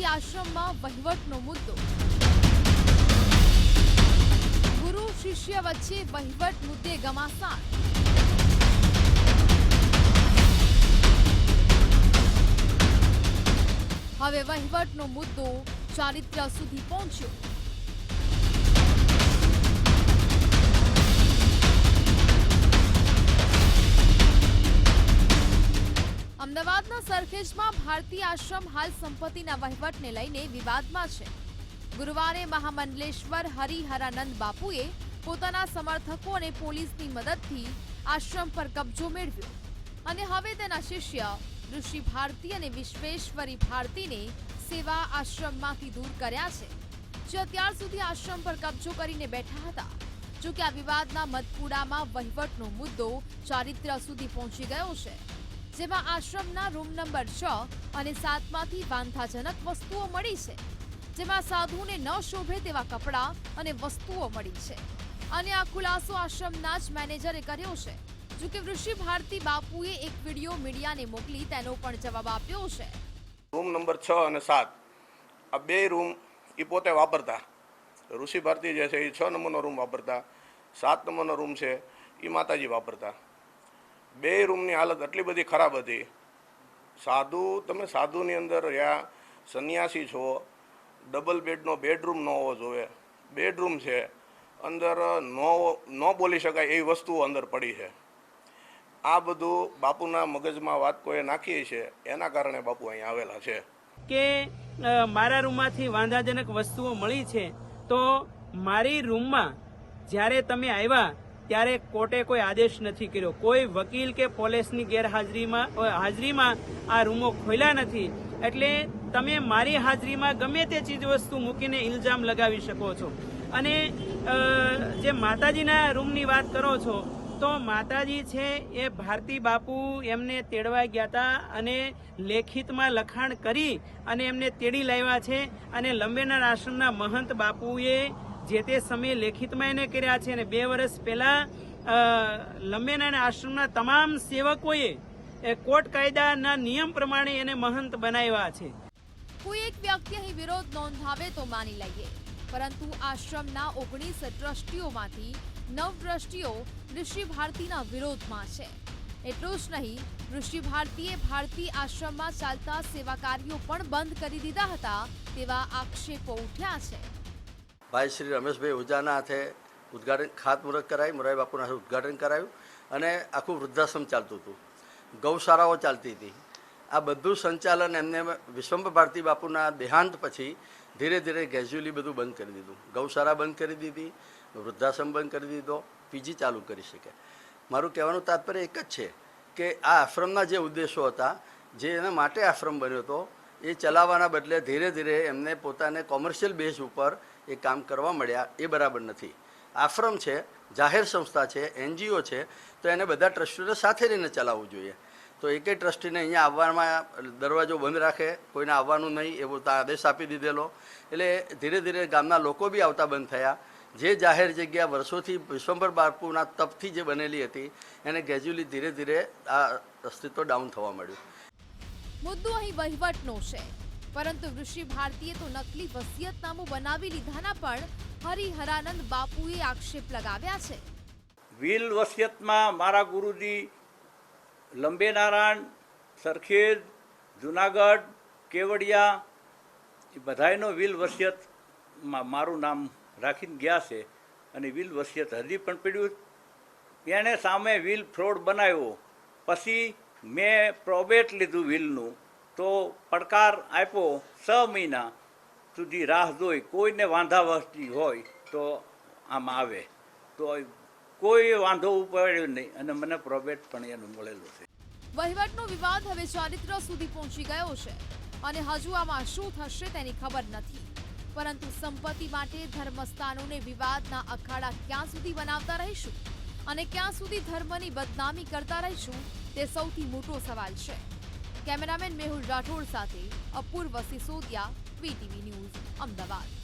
ભારતી આશ્રમમાં વહીવટનો મુદ્દો. ગુરુ શિષ્ય વચ્ચે વહીવટ મુદ્દે ગમાસાણ. હવે વહીવટનો મુદ્દો ચારિત્ર્ય સુધી પહોંચ્યો. સરખેજમાં ભારતીય આશ્રમ હાલ સંપત્તિના વહીવટને લઈને વિવાદમાં છે. ગુરુવારે મહામંડલેશ્વર હરિહરાનંદ બાપુએ પોતાના સમર્થકો અને પોલીસની મદદથી આશ્રમ પર કબજો મેળવ્યો અને હવે તેના શિષ્ય ઋષિ ભારતી અને વિશ્વેશ્વરી ભારતીને સેવા આશ્રમમાંથી દૂર કર્યા છે. જે અત્યાર સુધી આશ્રમ પર કબજો કરીને બેઠા હતા. જો કે આ વિવાદના મધપુડામાં વહીવટનો મુદ્દો ચારિત્ર્ય સુધી પહોંચી ગયો છે. જેમાં આશ્રમના રૂમ નંબર છ અને સાતમાંથી વાંધાજનક વસ્તુઓ મળી છે, જેમાં સાધુને ન શોભે તેવા કપડાં અને વસ્તુઓ મળી છે. અને આ ખુલાસો આશ્રમના જ મેનેજરે કર્યો છે. જો કે ઋષિ ભારતી બાપુએ એક વીડિયો મીડિયાને મોકલી તેનો પણ જવાબ આપ્યો છે. રૂમ નંબર છ અને સાત. આ બે રૂમ એ પોતે વાપરતા. ઋષિ ભારતી જે છે એ છ નંબરનો રૂમ વાપરતા, સાત નંબરનો રૂમ છે એ માતાજી વાપરતા. બે રૂમની હાલત એટલી બધી ખરાબ હતી. સાધુ, તમે સાધુની અંદર રહ્યા, સંન્યાસી છો ડબલ બેડનો બેડરૂમ ન હોવો જોઈએ. બેડરૂમ છે. અંદર નો ન બોલી શકાય એવી વસ્તુઓ અંદર પડી છે. આ બધું બાપુના મગજમાં વાત કોઈએ નાખી છે, એના કારણે બાપુ અહીંયા આવેલા છે. કે મારા રૂમમાંથી વાંધાજનક વસ્તુઓ મળી છે, તો મારી રૂમમાં જ્યારે તમે આવ્યા ત્યારે કોર્ટે કોઈ આદેશ નથી કર્યો. કોઈ વકીલ કે પોલીસની ગેરહાજરીમાં હાજરીમાં આ રૂમો ખોલ્યા નથી. એટલે તમે મારી હાજરીમાં ગમે તે ચીજ વસ્તુ મૂકીને ઇલ્ઝામ લગાવી શકો છો. અને જે માતાજીના રૂમની વાત કરો છો, તો માતાજી છે એ ભારતી બાપુ એમને તેડવા ગયા હતા અને લેખિતમાં લખાણ કરી અને એમને તેડી લાવ્યા છે. અને લંબેનાર આશ્રમના મહંત બાપુએ જે તે સમયે લેખિતમાં એને કર્યા છે અને બે વર્ષ પહેલા લંબેના આશ્રમના તમામ સેવકોએ કોર્ટ કાયદાના નિયમ પ્રમાણે એને મહંત બનાવ્યા છે. કોઈ એક વ્યક્તિ અહીં વિરોધ નોંધાવે તો માની લઈએ. પરંતુ આશ્રમના ઓગણીસ ટ્રસ્ટીઓમાંથી નવ ટ્રસ્ટીઓ ઋષિ ભારતીના વિરોધમાં છે. એટલું જ નહીં, ઋષિ ભારતીએ ભારતી આશ્રમમાં ચાલતા સેવા કાર્યો પણ બંધ કરી દીધા હતા તેવા આક્ષેપો ઉઠ્યા છે. ભાઈ શ્રી રમેશભાઈ ઓઝાના હાથે ઉદ્ઘાટન ખાતમુહૂર્ત કરાવી, મોરારી બાપુના હાથે ઉદ્ઘાટન કરાવ્યું અને આખું વૃદ્ધાશ્રમ ચાલતું હતું. ગૌશાળાઓ ચાલતી હતી. આ બધું સંચાલન એમને વિશ્વંભ ભારતી બાપુના દેહાંત પછી ધીરે ધીરે ગ્રેજ્યુઅલી બધું બંધ કરી દીધું. ગૌશાળા બંધ કરી દીધી, વૃદ્ધાશ્રમ બંધ કરી દીધો, પીજી ચાલુ કરી શકે. મારું કહેવાનું તાત્પર્ય એક જ છે કે આ આશ્રમના જે ઉદ્દેશો હતા, જે એના માટે આશ્રમ બન્યો હતો એ ચલાવવાના બદલે ધીરે ધીરે એમને પોતાને કોમર્શિયલ બેઝ ઉપર એ કામ કરવા મળ્યા, એ બરાબર નથી. આશ્રમ છે, જાહેર સંસ્થા છે, એનજીઓ છે, તો એને બધા ટ્રસ્ટીઓને સાથે રહીને ચલાવવું જોઈએ. તો એકે ટ્રસ્ટીને અહીંયા આવવામાં દરવાજો બંધ રાખે, કોઈને આવવાનું નહીં, એવો આદેશ આપી દીધેલો. એટલે ધીરે ધીરે ગામના લોકો બી આવતા બંધ થયા. જે જાહેર જગ્યા વર્ષોથી વિશ્વંભર બાપુના તપથી જે બનેલી હતી, એને ગ્રેજ્યુઅલી ધીરે ધીરે આ અસ્તિત્વ ડાઉન થવા મળ્યું મુદ્દો અહીં વહીવટનો છે. પરંતુ ઋષિ ભારતીએ તો નકલી વસિયતનામું બનાવી લીધાના પણ હરિહરાનંદ બાપુએ આક્ષેપ લગાવ્યા છે. વિલ વસિયતમાં મારા ગુરુજી લંબે નારાયણ, સરખેજ, જુનાગઢ, કેવડિયા, એ બધાયનો વિલ વસિયતમાં મારું નામ રાખીને ગયા છે. અને વિલ વસિયત હજી પણ પડ્યું. એણે સામે વિલ ફ્રોડ બનાવ્યો. પછી મેં પ્રોબેટ લીધું વિલનું, તો પડકાર આપ્યો, છ મહિના સુધી રાહ જોઈ, કોઈને વાંધાવસ્તી હોય તો આમ આવે. તો કોઈ વાંધો ઉપાડ્યો નહીં, અને મને પ્રોબેટ પણ એનું મળેલું છે. વહીવટનો વિવાદ હવે ચારિત્ર સુધી પહોંચી ગયો છે, અને હજુ આમાં શું થશે તેની ખબર નથી. પરંતુ સંપત્તિ માટે ધર્મસ્થાનોને વિવાદના અખાડા ક્યાં સુધી બનાવતા રહીશું? અને ક્યાં સુધી ધર્મની બદનામી કરતા રહીશું? તે સૌથી મોટો સવાલ છે. કેમેરામેન મેહુલ રાઠોડ સાથે અપૂર્વ સિસોદિયા વીટીવી ન્યૂઝ અમદાવાદ.